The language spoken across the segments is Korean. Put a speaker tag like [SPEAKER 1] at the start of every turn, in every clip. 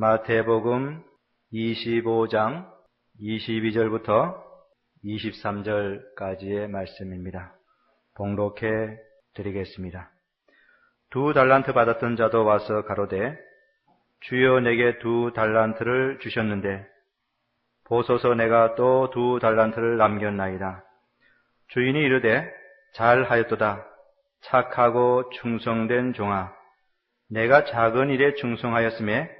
[SPEAKER 1] 마태복음 25장 22절부터 23절까지의 말씀입니다. 봉독해 드리겠습니다. 두 달란트 받았던 자도 와서 가로되 주여 내게 두 달란트를 주셨는데 보소서 내가 또 두 달란트를 남겼나이다. 주인이 이르되 잘하였도다. 착하고 충성된 종아. 내가 작은 일에 충성하였음에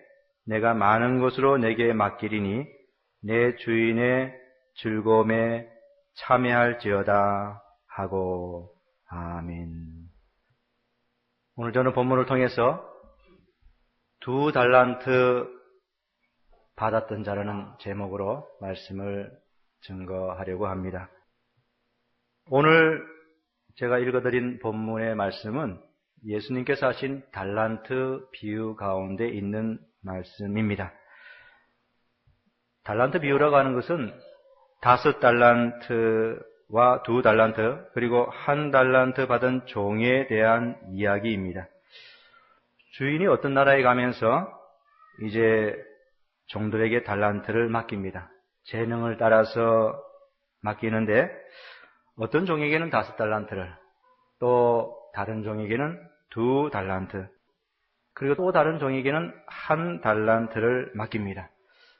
[SPEAKER 1] 내가 많은 것으로 내게 맡기리니 내 주인의 즐거움에 참여할지어다 하고 아멘. 오늘 저는 본문을 통해서 두 달란트 받았던 자라는 제목으로 말씀을 증거하려고 합니다. 오늘 제가 읽어드린 본문의 말씀은 예수님께서 하신 달란트 비유 가운데 있는 말씀입니다. 달란트 비유라고 하는 것은 다섯 달란트와 두 달란트 그리고 한 달란트 받은 종에 대한 이야기입니다. 주인이 어떤 나라에 가면서 이제 종들에게 달란트를 맡깁니다. 재능을 따라서 맡기는데 어떤 종에게는 다섯 달란트를 또 다른 종에게는 두 달란트 그리고 또 다른 종에게는 한 달란트를 맡깁니다.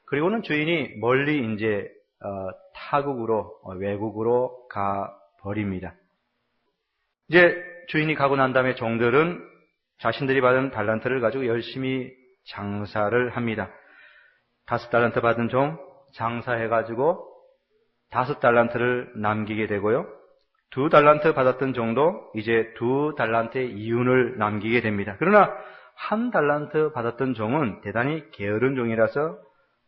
[SPEAKER 1] 그리고는 주인이 멀리 이제 어, 타국으로 어, 외국으로 가 버립니다. 이제 주인이 가고 난 다음에 종들은 자신들이 받은 달란트를 가지고 열심히 장사를 합니다. 다섯 달란트 받은 종 장사해 가지고 다섯 달란트를 남기게 되고요. 두 달란트 받았던 종도 이제 두 달란트의 이윤을 남기게 됩니다. 그러나 한 달란트 받았던 종은 대단히 게으른 종이라서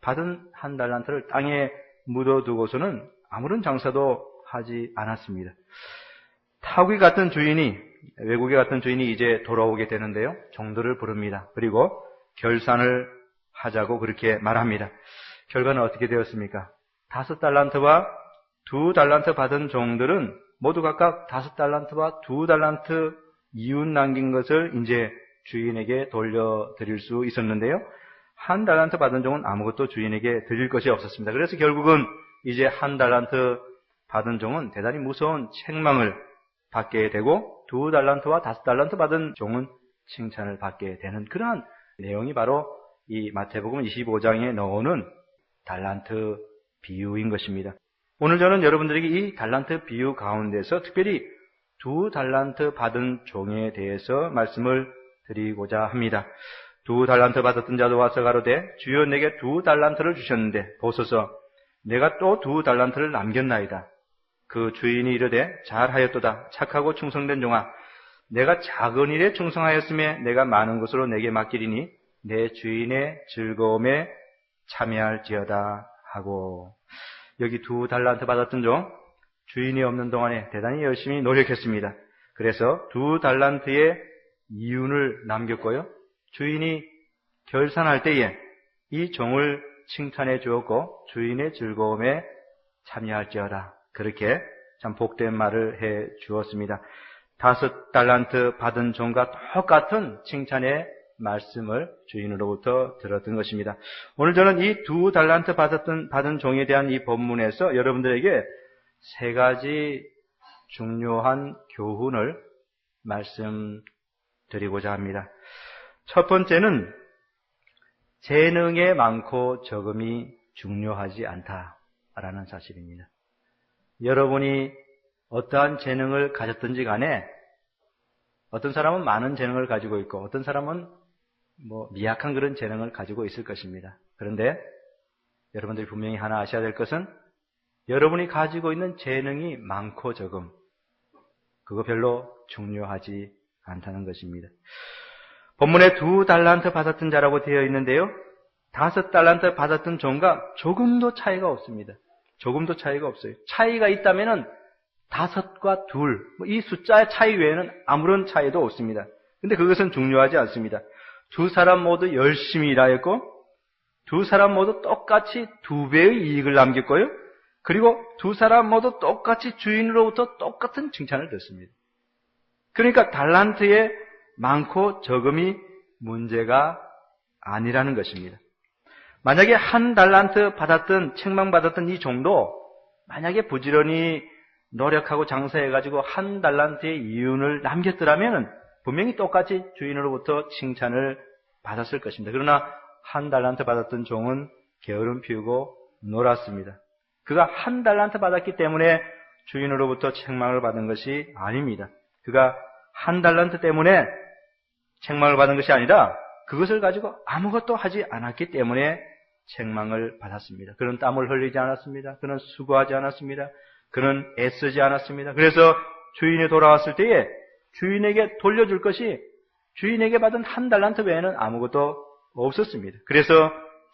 [SPEAKER 1] 받은 한 달란트를 땅에 묻어두고서는 아무런 장사도 하지 않았습니다. 타국에 갔던 주인이 외국에 갔던 주인이 이제 돌아오게 되는데요. 종들을 부릅니다. 그리고 결산을 하자고 그렇게 말합니다. 결과는 어떻게 되었습니까? 다섯 달란트와 두 달란트 받은 종들은 모두 각각 다섯 달란트와 두 달란트 이윤 남긴 것을 이제 주인에게 돌려드릴 수 있었는데요. 한 달란트 받은 종은 아무것도 주인에게 드릴 것이 없었습니다. 그래서 결국은 이제 한 달란트 받은 종은 대단히 무서운 책망을 받게 되고 두 달란트와 다섯 달란트 받은 종은 칭찬을 받게 되는 그러한 내용이 바로 이 마태복음 25장에 나오는 달란트 비유인 것입니다. 오늘 저는 여러분들에게 이 달란트 비유 가운데서 특별히 두 달란트 받은 종에 대해서 말씀을 드리고자 합니다. 두 달란트 받았던 자도 와서 가로되 주여 내게 두 달란트를 주셨는데 보소서 내가 또 두 달란트를 남겼나이다. 그 주인이 이르되 잘하였도다 착하고 충성된 종아 내가 작은 일에 충성하였음에 내가 많은 것으로 내게 맡기리니 내 주인의 즐거움에 참여할지어다 하고 여기 두 달란트 받았던 종 주인이 없는 동안에 대단히 열심히 노력했습니다. 그래서 두 달란트의 이윤을 남겼고요. 주인이 결산할 때에 이 종을 칭찬해 주었고 주인의 즐거움에 참여할지어다. 그렇게 참 복된 말을 해 주었습니다. 다섯 달란트 받은 종과 똑같은 칭찬의 말씀을 주인으로부터 들었던 것입니다. 오늘 저는 이 두 달란트 받았던, 받은 종에 대한 이 본문에서 여러분들에게 세 가지 중요한 교훈을 말씀 드리고자 합니다. 첫 번째는 재능의 많고 적음이 중요하지 않다라는 사실입니다. 여러분이 어떠한 재능을 가졌든지 간에 어떤 사람은 많은 재능을 가지고 있고 어떤 사람은 뭐 미약한 그런 재능을 가지고 있을 것입니다. 그런데 여러분들이 분명히 하나 아셔야 될 것은 여러분이 가지고 있는 재능이 많고 적음 그거 별로 중요하지 않다는 것입니다. 본문에 두 달란트 받았던 자라고 되어 있는데요. 다섯 달란트 받았던 종과 조금도 차이가 없습니다. 조금도 차이가 없어요. 차이가 있다면은 다섯과 둘, 뭐이 숫자의 차이 외에는 아무런 차이도 없습니다. 근데 그것은 중요하지 않습니다. 두 사람 모두 열심히 일하였고, 두 사람 모두 똑같이 두 배의 이익을 남겼고요. 그리고 두 사람 모두 똑같이 주인으로부터 똑같은 칭찬을 듣습니다. 그러니까 달란트의 많고 적음이 문제가 아니라는 것입니다. 만약에 한 달란트 받았던 책망받았던 이 종도 만약에 부지런히 노력하고 장사해가지고 한 달란트의 이윤을 남겼더라면 분명히 똑같이 주인으로부터 칭찬을 받았을 것입니다. 그러나 한 달란트 받았던 종은 게으름 피우고 놀았습니다. 그가 한 달란트 받았기 때문에 주인으로부터 책망을 받은 것이 아닙니다. 그가 한 달란트 때문에 책망을 받은 것이 아니라 그것을 가지고 아무것도 하지 않았기 때문에 책망을 받았습니다. 그는 땀을 흘리지 않았습니다. 그는 수고하지 않았습니다. 그는 애쓰지 않았습니다. 그래서 주인이 돌아왔을 때에 주인에게 돌려줄 것이 주인에게 받은 한 달란트 외에는 아무것도 없었습니다. 그래서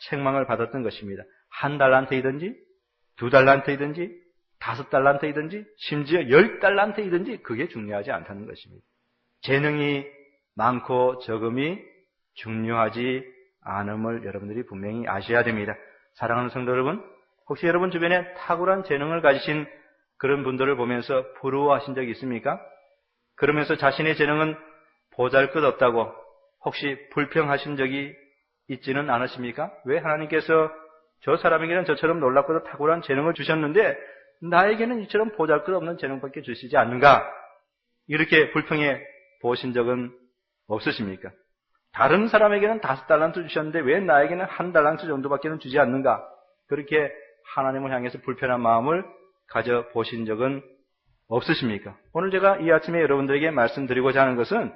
[SPEAKER 1] 책망을 받았던 것입니다. 한 달란트이든지 두 달란트이든지 다섯 달란트이든지 심지어 열 달란트이든지 그게 중요하지 않다는 것입니다. 재능이 많고 적음이 중요하지 않음을 여러분들이 분명히 아셔야 됩니다. 사랑하는 성도 여러분, 혹시 여러분 주변에 탁월한 재능을 가지신 그런 분들을 보면서 부러워하신 적이 있습니까? 그러면서 자신의 재능은 보잘 것 없다고 혹시 불평하신 적이 있지는 않으십니까? 왜 하나님께서 저 사람에게는 저처럼 놀랍고도 탁월한 재능을 주셨는데 나에게는 이처럼 보잘 것 없는 재능밖에 주시지 않는가? 이렇게 불평해 보신 적은 없으십니까? 다른 사람에게는 다섯 달란트 주셨는데 왜 나에게는 한 달란트 정도밖에는 주지 않는가? 그렇게 하나님을 향해서 불편한 마음을 가져 보신 적은 없으십니까? 오늘 제가 이 아침에 여러분들에게 말씀드리고자 하는 것은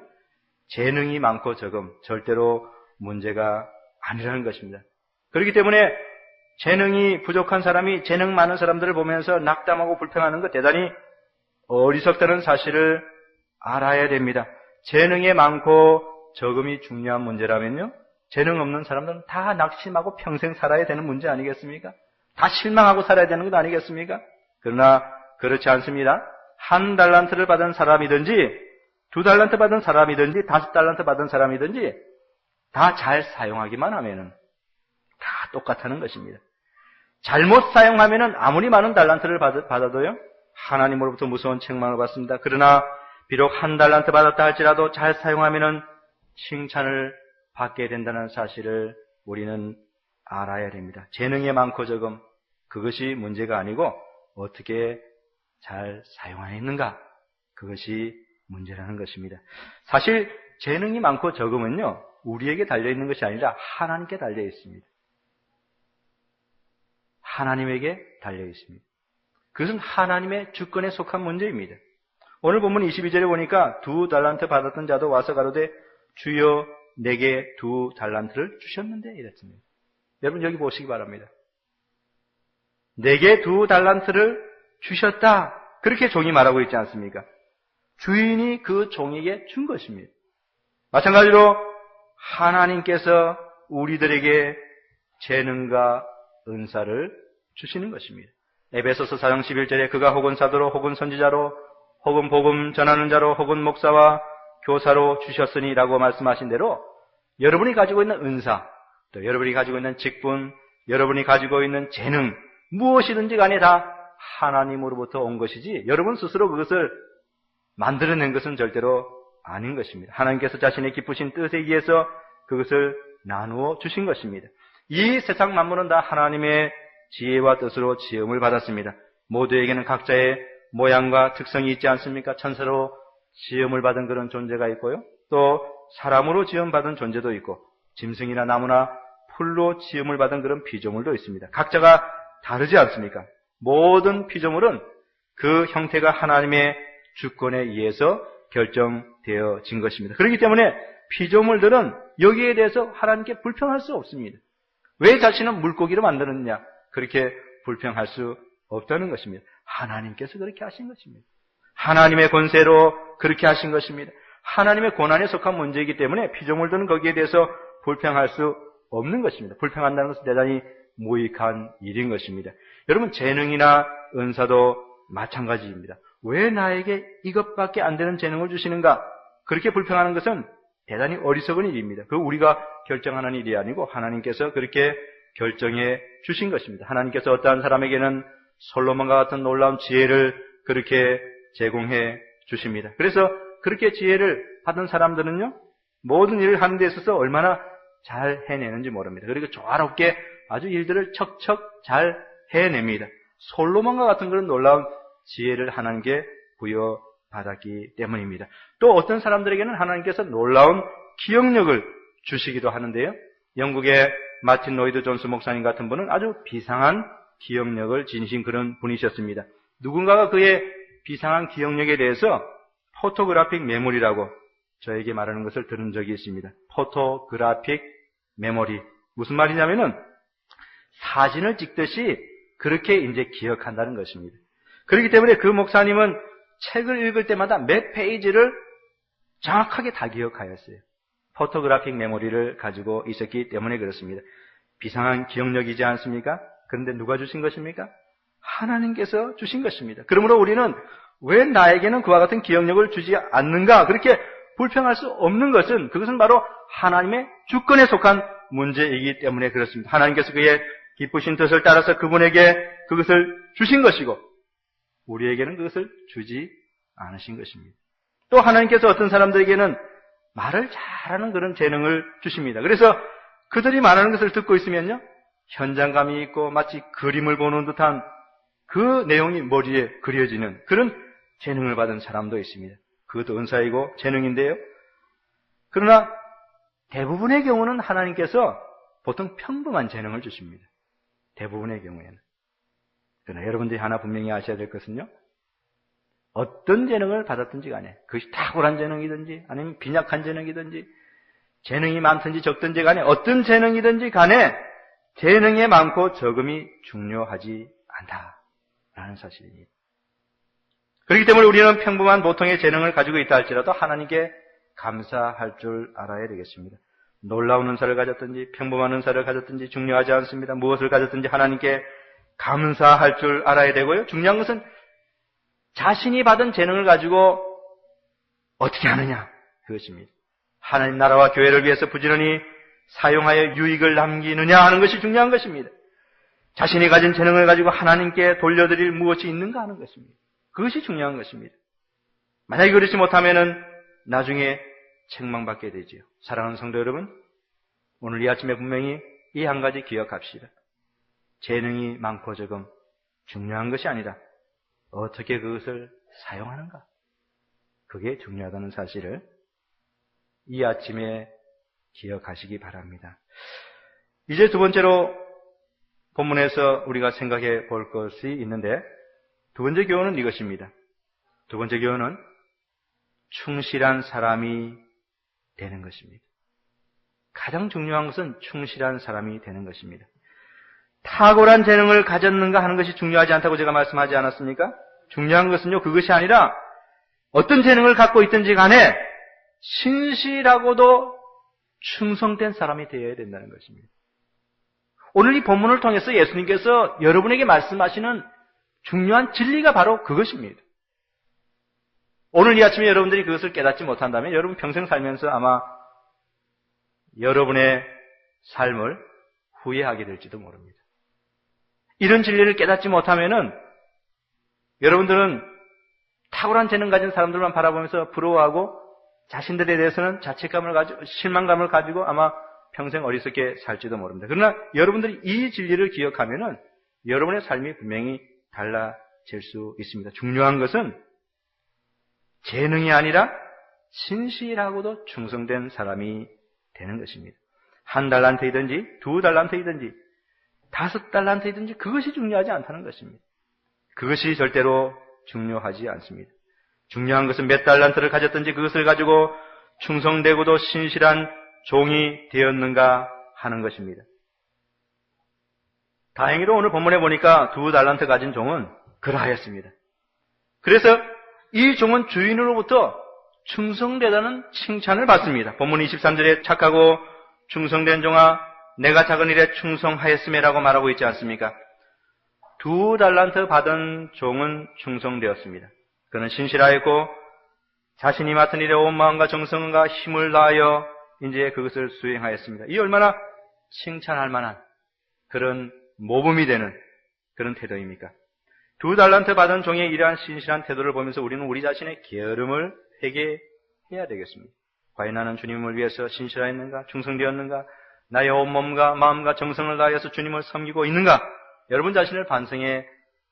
[SPEAKER 1] 재능이 많고 적음 절대로 문제가 아니라는 것입니다. 그렇기 때문에 재능이 부족한 사람이 재능 많은 사람들을 보면서 낙담하고 불평하는 것 대단히 어리석다는 사실을 알아야 됩니다. 재능이 많고 적음이 중요한 문제라면요. 재능 없는 사람들은 다 낙심하고 평생 살아야 되는 문제 아니겠습니까? 다 실망하고 살아야 되는 것 아니겠습니까? 그러나 그렇지 않습니다. 한 달란트를 받은 사람이든지 두 달란트 받은 사람이든지 다섯 달란트 받은 사람이든지 다 잘 사용하기만 하면은 다 똑같다는 것입니다. 잘못 사용하면은 아무리 많은 달란트를 받아도요 하나님으로부터 무서운 책망을 받습니다. 그러나 비록 한 달란트 받았다 할지라도 잘 사용하면은 칭찬을 받게 된다는 사실을 우리는 알아야 됩니다. 재능이 많고 적음 그것이 문제가 아니고 어떻게 잘 사용하였는가 그것이 문제라는 것입니다. 사실 재능이 많고 적음은요 우리에게 달려 있는 것이 아니라 하나님께 달려 있습니다. 하나님에게 달려 있습니다. 그것은 하나님의 주권에 속한 문제입니다. 오늘 본문 22절에 보니까 두 달란트 받았던 자도 와서 가로되 주여 내게 두 달란트를 주셨는데 이랬습니다. 여러분 여기 보시기 바랍니다. 내게 두 달란트를 주셨다. 그렇게 종이 말하고 있지 않습니까? 주인이 그 종에게 준 것입니다. 마찬가지로 하나님께서 우리들에게 재능과 은사를 주시는 것입니다. 에베소서 4장 11절에 그가 혹은 사도로 혹은 선지자로 혹은 복음 전하는 자로 혹은 목사와 교사로 주셨으니라고 말씀하신 대로 여러분이 가지고 있는 은사, 또 여러분이 가지고 있는 직분, 여러분이 가지고 있는 재능, 무엇이든지 간에 다 하나님으로부터 온 것이지 여러분 스스로 그것을 만들어낸 것은 절대로 아닌 것입니다. 하나님께서 자신의 기쁘신 뜻에 의해서 그것을 나누어 주신 것입니다. 이 세상 만물은 다 하나님의 지혜와 뜻으로 지음을 받았습니다. 모두에게는 각자의 모양과 특성이 있지 않습니까? 천사로 지음을 받은 그런 존재가 있고요. 또 사람으로 지음받은 존재도 있고 짐승이나 나무나 풀로 지음을 받은 그런 피조물도 있습니다. 각자가 다르지 않습니까? 모든 피조물은 그 형태가 하나님의 주권에 의해서 결정되어진 것입니다. 그렇기 때문에 피조물들은 여기에 대해서 하나님께 불평할 수 없습니다. 왜 자신은 물고기를 만드느냐? 그렇게 불평할 수 없다는 것입니다. 하나님께서 그렇게 하신 것입니다. 하나님의 권세로 그렇게 하신 것입니다. 하나님의 권한에 속한 문제이기 때문에 피조물들은 거기에 대해서 불평할 수 없는 것입니다. 불평한다는 것은 대단히 무익한 일인 것입니다. 여러분 재능이나 은사도 마찬가지입니다. 왜 나에게 이것밖에 안 되는 재능을 주시는가? 그렇게 불평하는 것은 대단히 어리석은 일입니다. 그 우리가 결정하는 일이 아니고 하나님께서 그렇게 결정해 주신 것입니다. 하나님께서 어떠한 사람에게는 솔로몬과 같은 놀라운 지혜를 그렇게 제공해 주십니다. 그래서 그렇게 지혜를 받은 사람들은요, 모든 일을 하는 데 있어서 얼마나 잘 해내는지 모릅니다. 그리고 조화롭게 아주 일들을 척척 잘 해냅니다. 솔로몬과 같은 그런 놀라운 지혜를 하나님께 부여 받았기 때문입니다. 또 어떤 사람들에게는 하나님께서 놀라운 기억력을 주시기도 하는데요. 영국의 마틴 로이드 존스 목사님 같은 분은 아주 비상한 기억력을 지니신 그런 분이셨습니다. 누군가가 그의 비상한 기억력에 대해서 포토그래픽 메모리라고 저에게 말하는 것을 들은 적이 있습니다. 포토그래픽 메모리. 무슨 말이냐면은 사진을 찍듯이 그렇게 이제 기억한다는 것입니다. 그렇기 때문에 그 목사님은 책을 읽을 때마다 몇 페이지를 정확하게 다 기억하였어요. 포토그래픽 메모리를 가지고 있었기 때문에 그렇습니다. 비상한 기억력이지 않습니까? 그런데 누가 주신 것입니까? 하나님께서 주신 것입니다. 그러므로 우리는 왜 나에게는 그와 같은 기억력을 주지 않는가? 그렇게 불평할 수 없는 것은 그것은 바로 하나님의 주권에 속한 문제이기 때문에 그렇습니다. 하나님께서 그의 기쁘신 뜻을 따라서 그분에게 그것을 주신 것이고 우리에게는 그것을 주지 않으신 것입니다. 또 하나님께서 어떤 사람들에게는 말을 잘하는 그런 재능을 주십니다. 그래서 그들이 말하는 것을 듣고 있으면요. 현장감이 있고 마치 그림을 보는 듯한 그 내용이 머리에 그려지는 그런 재능을 받은 사람도 있습니다. 그것도 은사이고 재능인데요. 그러나 대부분의 경우는 하나님께서 보통 평범한 재능을 주십니다. 대부분의 경우에는. 그러나 여러분들이 하나 분명히 아셔야 될 것은요. 어떤 재능을 받았든지 간에 그것이 탁월한 재능이든지 아니면 빈약한 재능이든지 재능이 많든지 적든지 간에 어떤 재능이든지 간에 재능이 많고 적음이 중요하지 않다라는 사실입니다. 그렇기 때문에 우리는 평범한 보통의 재능을 가지고 있다 할지라도 하나님께 감사할 줄 알아야 되겠습니다. 놀라운 은사를 가졌든지 평범한 은사를 가졌든지 중요하지 않습니다. 무엇을 가졌든지 하나님께 감사할 줄 알아야 되고요. 중요한 것은 자신이 받은 재능을 가지고 어떻게 하느냐 그것입니다. 하나님 나라와 교회를 위해서 부지런히 사용하여 유익을 남기느냐 하는 것이 중요한 것입니다. 자신이 가진 재능을 가지고 하나님께 돌려드릴 무엇이 있는가 하는 것입니다. 그것이 중요한 것입니다. 만약에 그렇지 못하면은 나중에 책망받게 되지요. 사랑하는 성도 여러분, 오늘 이 아침에 분명히 이 한 가지 기억합시다. 재능이 많고 적음 중요한 것이 아니라 어떻게 그것을 사용하는가. 그게 중요하다는 사실을 이 아침에 기억하시기 바랍니다. 이제 두 번째로 본문에서 우리가 생각해 볼 것이 있는데 두 번째 교훈은 이것입니다. 두 번째 교훈은 충실한 사람이 되는 것입니다. 가장 중요한 것은 충실한 사람이 되는 것입니다. 탁월한 재능을 가졌는가 하는 것이 중요하지 않다고 제가 말씀하지 않았습니까? 중요한 것은요, 그것이 아니라 어떤 재능을 갖고 있든지 간에 신실하고도 충성된 사람이 되어야 된다는 것입니다. 오늘 이 본문을 통해서 예수님께서 여러분에게 말씀하시는 중요한 진리가 바로 그것입니다. 오늘 이 아침에 여러분들이 그것을 깨닫지 못한다면 여러분 평생 살면서 아마 여러분의 삶을 후회하게 될지도 모릅니다. 이런 진리를 깨닫지 못하면은 여러분들은 탁월한 재능 가진 사람들만 바라보면서 부러워하고 자신들에 대해서는 자책감을 가지고 실망감을 가지고 아마 평생 어리석게 살지도 모릅니다. 그러나 여러분들이 이 진리를 기억하면은 여러분의 삶이 분명히 달라질 수 있습니다. 중요한 것은 재능이 아니라 신실하고도 충성된 사람이 되는 것입니다. 한 달란트이든지 두 달란트이든지 다섯 달란트이든지 그것이 중요하지 않다는 것입니다. 그것이 절대로 중요하지 않습니다. 중요한 것은 몇 달란트를 가졌든지 그것을 가지고 충성되고도 신실한 종이 되었는가 하는 것입니다. 다행히도 오늘 본문에 보니까 두 달란트 가진 종은 그러하였습니다. 그래서 이 종은 주인으로부터 충성되다는 칭찬을 받습니다. 본문 23절에 착하고 충성된 종아 내가 작은 일에 충성하였음이라고 말하고 있지 않습니까? 두 달란트 받은 종은 충성되었습니다. 그는 신실하였고 자신이 맡은 일에 온 마음과 정성과 힘을 다하여 이제 그것을 수행하였습니다. 이 얼마나 칭찬할 만한 그런 모범이 되는 그런 태도입니까? 두 달란트 받은 종의 이러한 신실한 태도를 보면서 우리는 우리 자신의 게으름을 회개해야 되겠습니다. 과연 나는 주님을 위해서 신실하였는가? 충성되었는가? 나의 온몸과 마음과 정성을 다하여서 주님을 섬기고 있는가? 여러분 자신을 반성해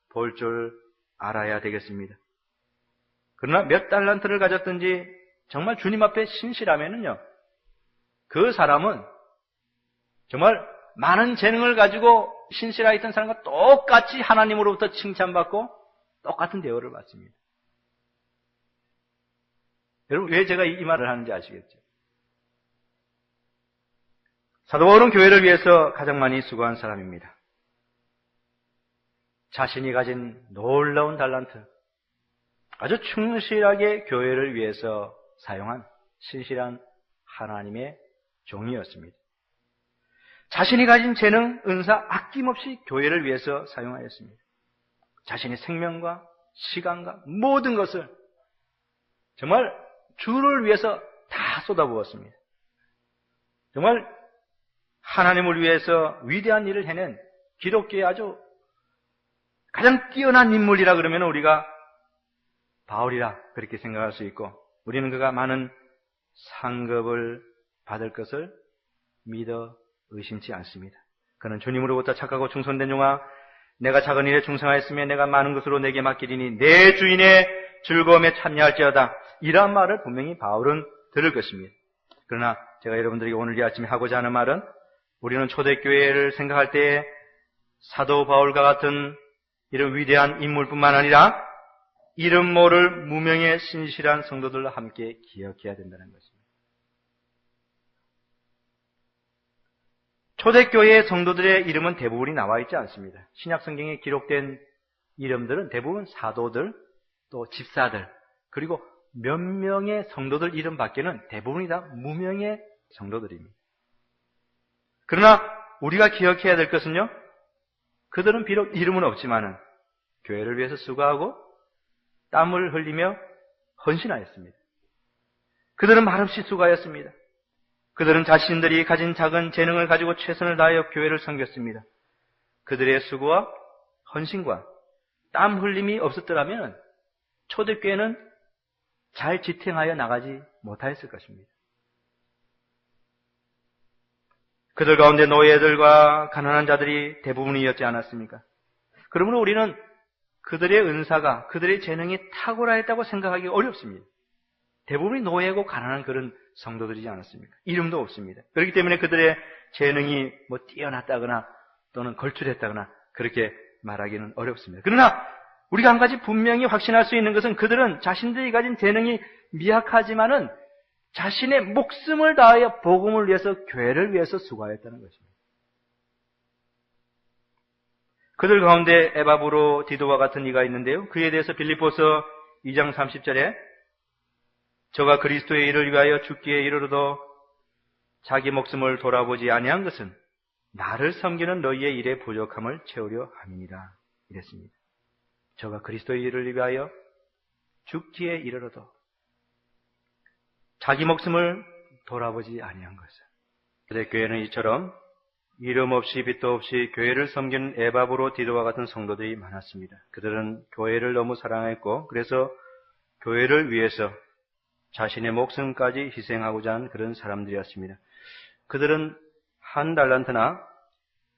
[SPEAKER 1] 볼 줄 알아야 되겠습니다. 그러나 몇 달란트를 가졌든지 정말 주님 앞에 신실하면은요, 그 사람은 정말 많은 재능을 가지고 신실하게 있던 사람과 똑같이 하나님으로부터 칭찬받고 똑같은 대우를 받습니다. 여러분, 왜 제가 이 말을 하는지 아시겠죠? 사도 바울은 교회를 위해서 가장 많이 수고한 사람입니다. 자신이 가진 놀라운 달란트, 아주 충실하게 교회를 위해서 사용한 신실한 하나님의 종이었습니다. 자신이 가진 재능, 은사 아낌없이 교회를 위해서 사용하였습니다. 자신의 생명과 시간과 모든 것을 정말 주를 위해서 다 쏟아부었습니다. 정말 하나님을 위해서 위대한 일을 해낸 기독교의 아주 가장 뛰어난 인물이라 그러면 우리가 바울이라 그렇게 생각할 수 있고 우리는 그가 많은 상급을 받을 것을 믿어 의심치 않습니다. 그는 주님으로부터 착하고 충성된 종아 내가 작은 일에 충성하였으면 내가 많은 것으로 내게 맡기리니 내 주인의 즐거움에 참여할지어다. 이러한 말을 분명히 바울은 들을 것입니다. 그러나 제가 여러분들에게 오늘 이 아침에 하고자 하는 말은 우리는 초대교회를 생각할 때 사도 바울과 같은 이런 위대한 인물뿐만 아니라 이름 모를 무명의 신실한 성도들과 함께 기억해야 된다는 것입니다. 초대교회의 성도들의 이름은 대부분이 나와 있지 않습니다. 신약 성경에 기록된 이름들은 대부분 사도들, 또 집사들, 그리고 몇 명의 성도들 이름 밖에는 대부분이 다 무명의 성도들입니다. 그러나 우리가 기억해야 될 것은요, 그들은 비록 이름은 없지만은 교회를 위해서 수고하고 땀을 흘리며 헌신하였습니다. 그들은 말없이 수고하였습니다. 그들은 자신들이 가진 작은 재능을 가지고 최선을 다하여 교회를 섬겼습니다. 그들의 수고와 헌신과 땀 흘림이 없었더라면 초대교회는 잘 지탱하여 나가지 못하였을 것입니다. 그들 가운데 노예들과 가난한 자들이 대부분이었지 않았습니까? 그러므로 우리는 그들의 은사가 그들의 재능이 탁월하였다고 생각하기 어렵습니다. 대부분이 노예고 가난한 그런 성도들이지 않았습니까? 이름도 없습니다. 그렇기 때문에 그들의 재능이 뭐 뛰어났다거나 또는 걸출했다거나 그렇게 말하기는 어렵습니다. 그러나 우리가 한 가지 분명히 확신할 수 있는 것은 그들은 자신들이 가진 재능이 미약하지만은 자신의 목숨을 다하여 복음을 위해서 교회를 위해서 수고하였다는 것입니다. 그들 가운데 에바브로 디도와 같은 이가 있는데요. 그에 대해서 빌립보서 2장 30절에 저가 그리스도의 일을 위하여 죽기에 이르러도 자기 목숨을 돌아보지 아니한 것은 나를 섬기는 너희의 일의 부족함을 채우려 함이니라 이랬습니다. 저가 그리스도의 일을 위하여 죽기에 이르러도 자기 목숨을 돌아보지 아니한 것은 그대 교회는 이처럼 이름 없이 빛도 없이 교회를 섬기는 에바브로 디도와 같은 성도들이 많았습니다. 그들은 교회를 너무 사랑했고 그래서 교회를 위해서 자신의 목숨까지 희생하고자 한 그런 사람들이었습니다. 그들은 한 달란트나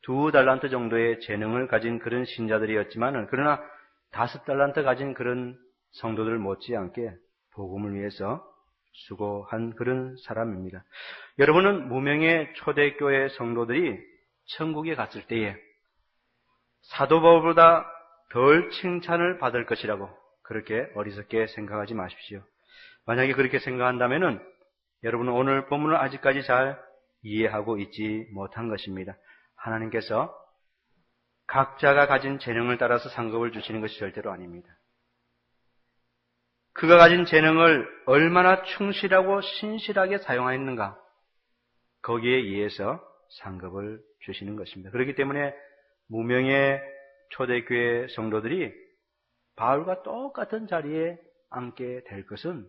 [SPEAKER 1] 두 달란트 정도의 재능을 가진 그런 신자들이었지만 그러나 다섯 달란트 가진 그런 성도들 못지않게 복음을 위해서 수고한 그런 사람입니다. 여러분은 무명의 초대교회 성도들이 천국에 갔을 때에 사도 바울보다 덜 칭찬을 받을 것이라고 그렇게 어리석게 생각하지 마십시오. 만약에 그렇게 생각한다면 여러분은 오늘 본문을 아직까지 잘 이해하고 있지 못한 것입니다. 하나님께서 각자가 가진 재능을 따라서 상급을 주시는 것이 절대로 아닙니다. 그가 가진 재능을 얼마나 충실하고 신실하게 사용하였는가 거기에 의해서 상급을 주시는 것입니다. 그렇기 때문에 무명의 초대교회 성도들이 바울과 똑같은 자리에 앉게 될 것은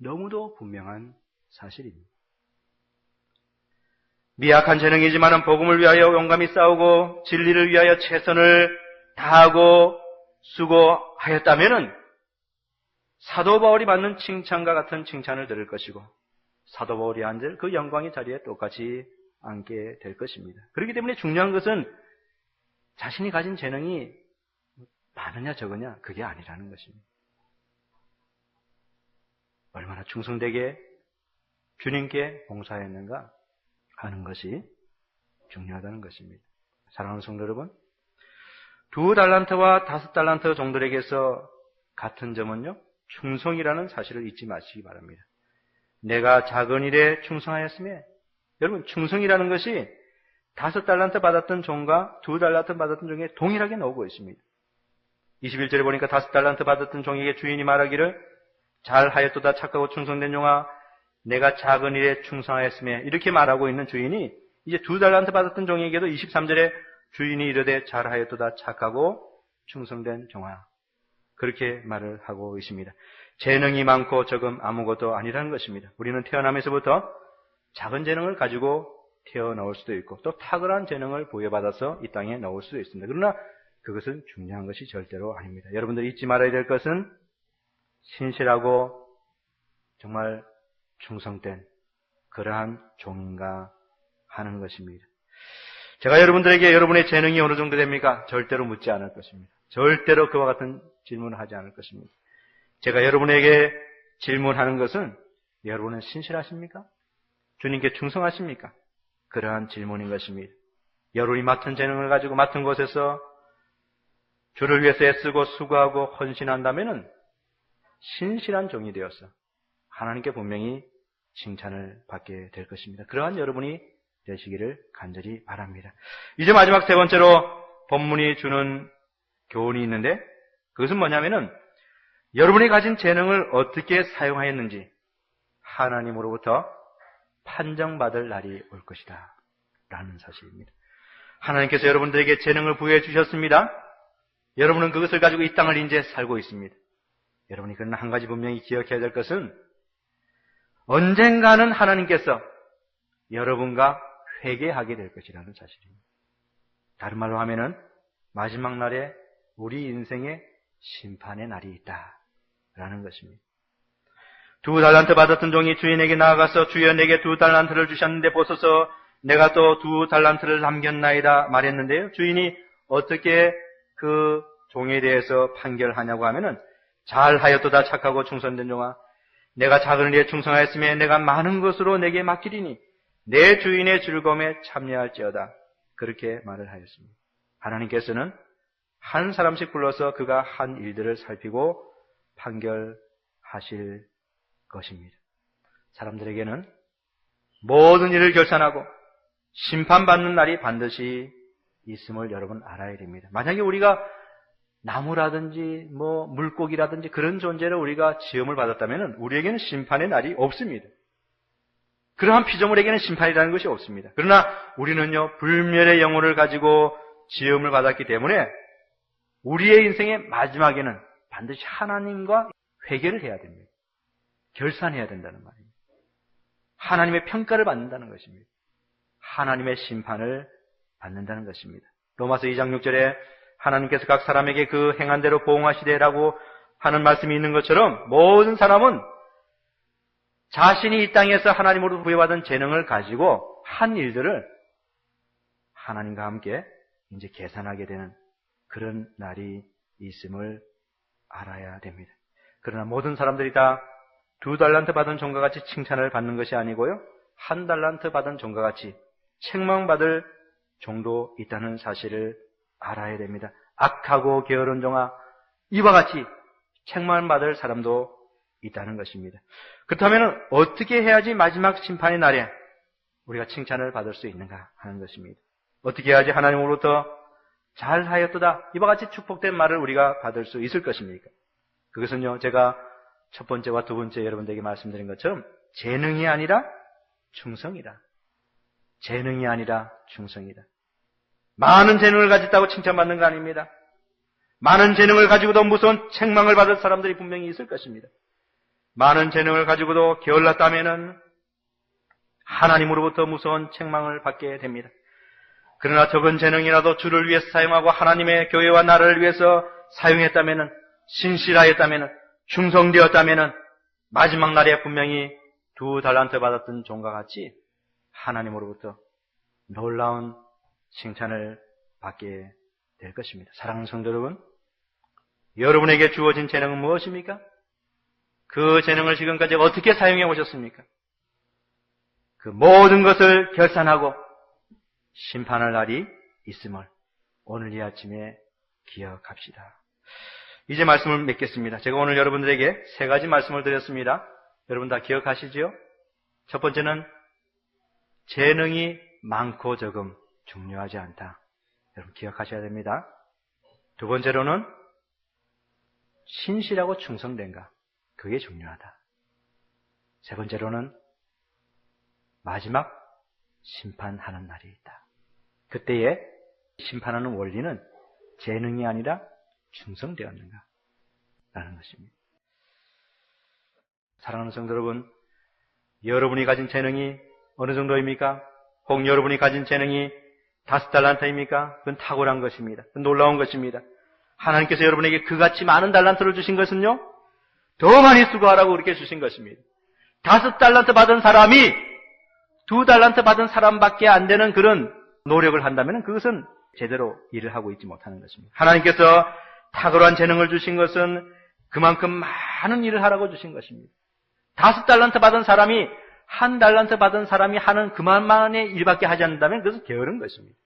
[SPEAKER 1] 너무도 분명한 사실입니다. 미약한 재능이지만 복음을 위하여 용감히 싸우고 진리를 위하여 최선을 다하고 수고하였다면 사도 바울이 받는 칭찬과 같은 칭찬을 들을 것이고 사도 바울이 앉을 그 영광의 자리에 똑같이 않게 될 것입니다. 그렇기 때문에 중요한 것은 자신이 가진 재능이 많으냐 적으냐 그게 아니라는 것입니다. 얼마나 충성되게 주님께 봉사했는가 하는 것이 중요하다는 것입니다. 사랑하는 성도 여러분, 두 달란트와 다섯 달란트 종들에게서 같은 점은요, 충성이라는 사실을 잊지 마시기 바랍니다. 내가 작은 일에 충성하였으며, 여러분, 충성이라는 것이 다섯 달란트 받았던 종과 두 달란트 받았던 종에 동일하게 나오고 있습니다. 21절에 보니까 다섯 달란트 받았던 종에게 주인이 말하기를 잘 하였도다 착하고 충성된 종아 내가 작은 일에 충성하였으며 이렇게 말하고 있는 주인이 이제 두 달란트 받았던 종에게도 23절에 주인이 이르되 잘하였도다 착하고 충성된 종아 그렇게 말을 하고 있습니다. 재능이 많고 적음 아무것도 아니라는 것입니다. 우리는 태어나면서부터 작은 재능을 가지고 태어나올 수도 있고 또 탁월한 재능을 부여받아서 이 땅에 나올 수도 있습니다. 그러나 그것은 중요한 것이 절대로 아닙니다. 여러분들이 잊지 말아야 될 것은 신실하고 정말 충성된 그러한 종인가 하는 것입니다. 제가 여러분들에게 여러분의 재능이 어느 정도 됩니까? 절대로 묻지 않을 것입니다. 절대로 그와 같은 질문을 하지 않을 것입니다. 제가 여러분에게 질문하는 것은 여러분은 신실하십니까? 주님께 충성하십니까? 그러한 질문인 것입니다. 여러분이 맡은 재능을 가지고 맡은 곳에서 주를 위해서 애쓰고 수고하고 헌신한다면 신실한 종이 되어서 하나님께 분명히 칭찬을 받게 될 것입니다. 그러한 여러분이 되시기를 간절히 바랍니다. 이제 마지막 세 번째로 본문이 주는 교훈이 있는데 그것은 뭐냐면은 여러분이 가진 재능을 어떻게 사용하였는지 하나님으로부터 판정받을 날이 올 것이다. 라는 사실입니다. 하나님께서 여러분들에게 재능을 부여해 주셨습니다. 여러분은 그것을 가지고 이 땅을 이제 살고 있습니다. 여러분이 그러나 한 가지 분명히 기억해야 될 것은 언젠가는 하나님께서 여러분과 회개하게 될 것이라는 사실입니다. 다른 말로 하면은 마지막 날에 우리 인생의 심판의 날이 있다 라는 것입니다. 두 달란트 받았던 종이 주인에게 나아가서 주여 내게 두 달란트를 주셨는데 보소서 내가 또 두 달란트를 남겼나이다 말했는데요. 주인이 어떻게 그 종에 대해서 판결하냐고 하면은 잘하였도다 착하고 충성된 종아 내가 작은 일에 충성하였으며 내가 많은 것으로 내게 맡기리니 내 주인의 즐거움에 참여할지어다. 그렇게 말을 하였습니다. 하나님께서는 한 사람씩 불러서 그가 한 일들을 살피고 판결하실 것입니다. 사람들에게는 모든 일을 결산하고 심판받는 날이 반드시 있음을 여러분 알아야 됩니다. 만약에 우리가 나무라든지 뭐 물고기라든지 그런 존재로 우리가 지음을 받았다면 우리에게는 심판의 날이 없습니다. 그러한 피조물에게는 심판이라는 것이 없습니다. 그러나 우리는요 불멸의 영혼을 가지고 지음을 받았기 때문에 우리의 인생의 마지막에는 반드시 하나님과 회개를 해야 됩니다. 결산해야 된다는 말입니다. 하나님의 평가를 받는다는 것입니다. 하나님의 심판을 받는다는 것입니다. 로마서 2장 6절에 하나님께서 각 사람에게 그 행한 대로 보응하시되라고 하는 말씀이 있는 것처럼 모든 사람은 자신이 이 땅에서 하나님으로 부여받은 재능을 가지고 한 일들을 하나님과 함께 이제 계산하게 되는 그런 날이 있음을 알아야 됩니다. 그러나 모든 사람들이 다 두 달란트 받은 종과 같이 칭찬을 받는 것이 아니고요. 한 달란트 받은 종과 같이 책망받을 종도 있다는 사실을 알아야 됩니다. 악하고 게으른 종아 이와 같이 책망을 받을 사람도 있다는 것입니다. 그렇다면 어떻게 해야지 마지막 심판의 날에 우리가 칭찬을 받을 수 있는가 하는 것입니다. 어떻게 해야지 하나님으로부터 잘하였도다 이와 같이 축복된 말을 우리가 받을 수 있을 것입니까? 그것은요 제가 첫 번째와 두 번째 여러분들에게 말씀드린 것처럼 재능이 아니라 충성이다. 재능이 아니라 충성이다. 많은 재능을 가졌다고 칭찬받는 거 아닙니다. 많은 재능을 가지고도 무서운 책망을 받을 사람들이 분명히 있을 것입니다. 많은 재능을 가지고도 게을렀다면 하나님으로부터 무서운 책망을 받게 됩니다. 그러나 적은 재능이라도 주를 위해서 사용하고 하나님의 교회와 나라를 위해서 사용했다면 신실하였다면 충성되었다면 마지막 날에 분명히 두 달란트 받았던 종과 같이 하나님으로부터 놀라운 칭찬을 받게 될 것입니다. 사랑하는 성도 여러분, 여러분에게 주어진 재능은 무엇입니까? 그 재능을 지금까지 어떻게 사용해 오셨습니까? 그 모든 것을 결산하고 심판할 날이 있음을 오늘 이 아침에 기억합시다. 이제 말씀을 맺겠습니다. 제가 오늘 여러분들에게 세 가지 말씀을 드렸습니다. 여러분 다 기억하시지요? 첫 번째는 재능이 많고 적음 중요하지 않다. 여러분 기억하셔야 됩니다. 두 번째로는 신실하고 충성된가. 그게 중요하다. 세 번째로는 마지막 심판하는 날이 있다. 그때에 심판하는 원리는 재능이 아니라 충성되었는가? 라는 것입니다. 사랑하는 성도 여러분, 여러분이 가진 재능이 어느 정도입니까? 혹 여러분이 가진 재능이 다섯 달란트입니까? 그건 탁월한 것입니다. 그건 놀라운 것입니다. 하나님께서 여러분에게 그같이 많은 달란트를 주신 것은요, 더 많이 수고하라고 그렇게 주신 것입니다. 다섯 달란트 받은 사람이 두 달란트 받은 사람밖에 안 되는 그런 노력을 한다면 그것은 제대로 일을 하고 있지 못하는 것입니다. 하나님께서 탁월한 재능을 주신 것은 그만큼 많은 일을 하라고 주신 것입니다. 다섯 달란트 받은 사람이 한 달란트 받은 사람이 하는 그만만의 일밖에 하지 않는다면 그것은 게으른 것입니다.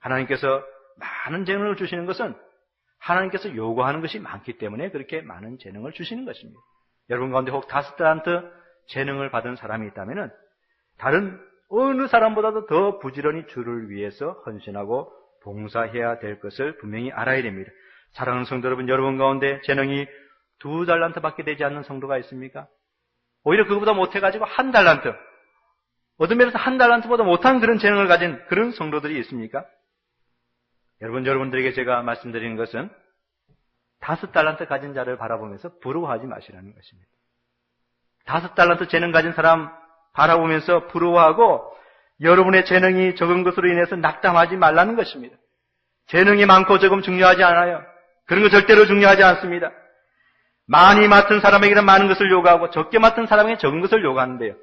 [SPEAKER 1] 하나님께서 많은 재능을 주시는 것은 하나님께서 요구하는 것이 많기 때문에 그렇게 많은 재능을 주시는 것입니다. 여러분 가운데 혹 다섯 달란트 재능을 받은 사람이 있다면 다른 어느 사람보다도 더 부지런히 주를 위해서 헌신하고 봉사해야 될 것을 분명히 알아야 됩니다. 사랑하는 성도 여러분, 여러분 가운데 재능이 두 달란트 밖에 되지 않는 성도가 있습니까? 오히려 그거보다 못해가지고 한 달란트. 어떤 면에서 한 달란트보다 못한 그런 재능을 가진 그런 성도들이 있습니까? 여러분, 여러분들에게 제가 말씀드리는 것은 다섯 달란트 가진 자를 바라보면서 부러워하지 마시라는 것입니다. 다섯 달란트 재능 가진 사람 바라보면서 부러워하고 여러분의 재능이 적은 것으로 인해서 낙담하지 말라는 것입니다. 재능이 많고 조금 중요하지 않아요. 그런 거 절대로 중요하지 않습니다. 많이 맡은 사람에게는 많은 것을 요구하고 적게 맡은 사람에게 적은 것을 요구하는데요.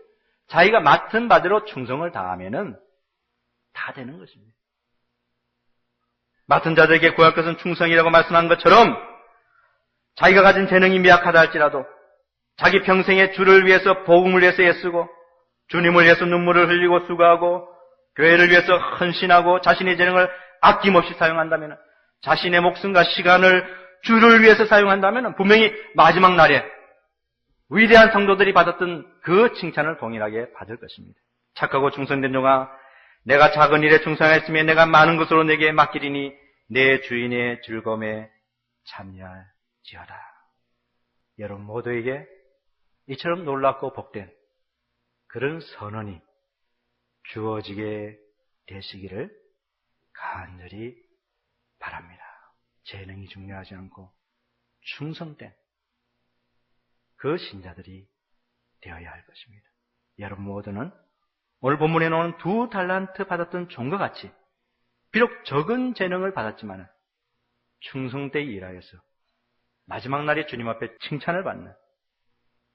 [SPEAKER 1] 자기가 맡은 바대로 충성을 다하면은 다 되는 것입니다. 맡은 자들에게 구할 것은 충성이라고 말씀한 것처럼 자기가 가진 재능이 미약하다 할지라도 자기 평생에 주를 위해서 복음을 위해서 애쓰고 주님을 위해서 눈물을 흘리고 수고하고 교회를 위해서 헌신하고 자신의 재능을 아낌없이 사용한다면 자신의 목숨과 시간을 주를 위해서 사용한다면 분명히 마지막 날에 위대한 성도들이 받았던 그 칭찬을 동일하게 받을 것입니다. 착하고 충성된 종아 내가 작은 일에 충성했으면 내가 많은 것으로 내게 맡기리니 내 주인의 즐거움에 참여할지어다. 여러분 모두에게 이처럼 놀랍고 복된 그런 선언이 주어지게 되시기를 간절히 바랍니다. 재능이 중요하지 않고 충성된 그 신자들이 되어야 할 것입니다. 여러분 모두는 오늘 본문에 나오는 두 달란트 받았던 종과 같이 비록 적은 재능을 받았지만 충성되이 일하여서 마지막 날에 주님 앞에 칭찬을 받는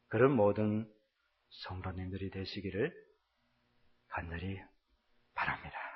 [SPEAKER 1] 그런 모든 성도님들이 되시기를 간절히 바랍니다.